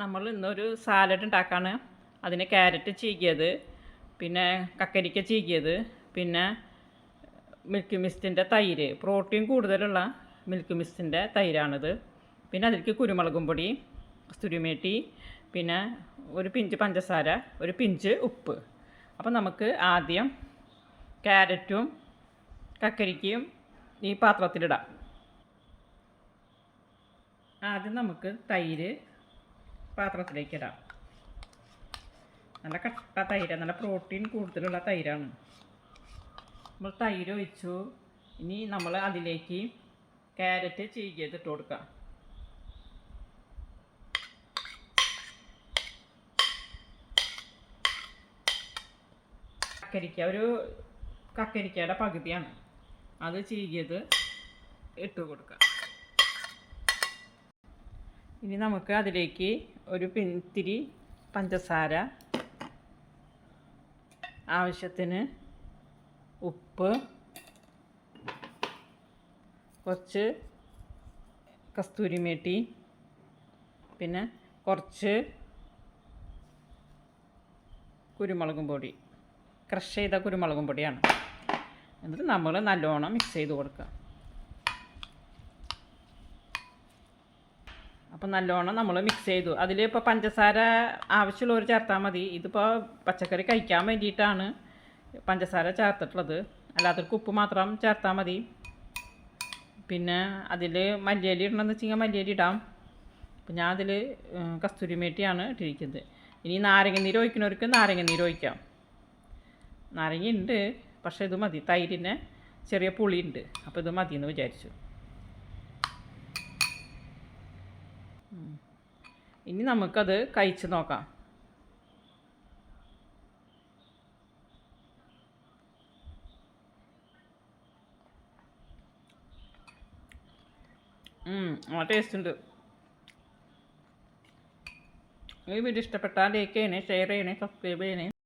നമ്മൾ ഇന്നൊരു സാലഡ് ഉണ്ടാക്കാണ്. അതിന് ക്യാരറ്റ് ചീകിയത് പിന്നെ കക്കരിക്ക ചീകിയത് പിന്നെ മിൽക്ക് മിസ്റ്റിന്റെ തൈര്. പ്രോട്ടീൻ കൂടുതലുള്ള മിൽക്ക് മിസ്റ്റിന്റെ തൈരാണിത്. പിന്നെ അതിലേക്ക് കുരുമുളകും പൊടി കസ്തൂരിമേട്ടി പിന്നെ ഒരു പിഞ്ച് പഞ്ചസാര ഒരു പിഞ്ച് ഉപ്പ്. അപ്പം നമുക്ക് ആദ്യം ക്യാരറ്റും കക്കരിക്കയും ഈ പാത്രത്തിലിടാം. ആദ്യം നമുക്ക് തൈര് പാത്രത്തിലേക്ക് ഇടാം നല്ല കട്ട തൈര് നല്ല പ്രോട്ടീൻ കൂടുതലുള്ള തൈരാണ്. നമ്മൾ തൈര് ഒഴിച്ചു. ഇനി നമ്മൾ അതിലേക്ക് ക്യാരറ്റ് ചീകിയത് ഇട്ട് കൊടുക്കാം കക്കരിക്ക ഒരു കക്കരിക്കയുടെ പകുതിയാണ്. അത് ചീകിയത് ഇട്ട് കൊടുക്കാം ഇനി നമുക്ക് അതിലേക്ക് ഒരു പിന്തിരി പഞ്ചസാര. ആവശ്യത്തിന് ഉപ്പ്. കുറച്ച് കസ്തൂരിമേട്ടി പിന്നെ കുറച്ച് കുരുമുളകും പൊടി. ക്രഷ് ചെയ്ത കുരുമുളകും പൊടിയാണ്. എന്നിട്ട് നമ്മൾ നല്ലോണം മിക്സ് ചെയ്ത് കൊടുക്കുക. അപ്പം നല്ലോണം നമ്മൾ മിക്സ് ചെയ്തു. അതിൽ ഇപ്പോൾ പഞ്ചസാര ആവശ്യമുള്ളവർ ചേർത്താൽ മതി. ഇതിപ്പോൾ പച്ചക്കറി കഴിക്കാൻ വേണ്ടിയിട്ടാണ് പഞ്ചസാര ചേർത്തിട്ടുള്ളത്. അല്ലാത്തവർക്ക് ഉപ്പ് മാത്രം ചേർത്താൽ മതി. പിന്നെ അതിൽ മല്ലിയലി ഇടണമെന്ന് വെച്ച് കഴിഞ്ഞാൽ മല്ലിയലി ഇടാം. അപ്പം ഞാൻ അതിൽ കസ്തൂരി മേട്ടിയാണ് ഇട്ടിരിക്കുന്നത്. ഇനി നാരങ്ങ നീര് ഒഴിക്കുന്നവർക്ക് നാരങ്ങ നീര് ഒഴിക്കാം. നാരങ്ങ ഉണ്ട് പക്ഷേ ഇത് മതി. തൈരിന് ചെറിയ പുളിയുണ്ട്. അപ്പോൾ ഇത് മതി എന്ന് വിചാരിച്ചു. ഇനി നമുക്കത് കഴിച്ച് നോക്കാം. ആ ടേസ്റ്റ് ഉണ്ട്. ഈ വീഡിയോ ഇഷ്ടപ്പെട്ടാൽ ലൈക്ക് ചെയ്യണേ ഷെയർ ചെയ്യണേ സബ്സ്ക്രൈബ് ചെയ്യണേ.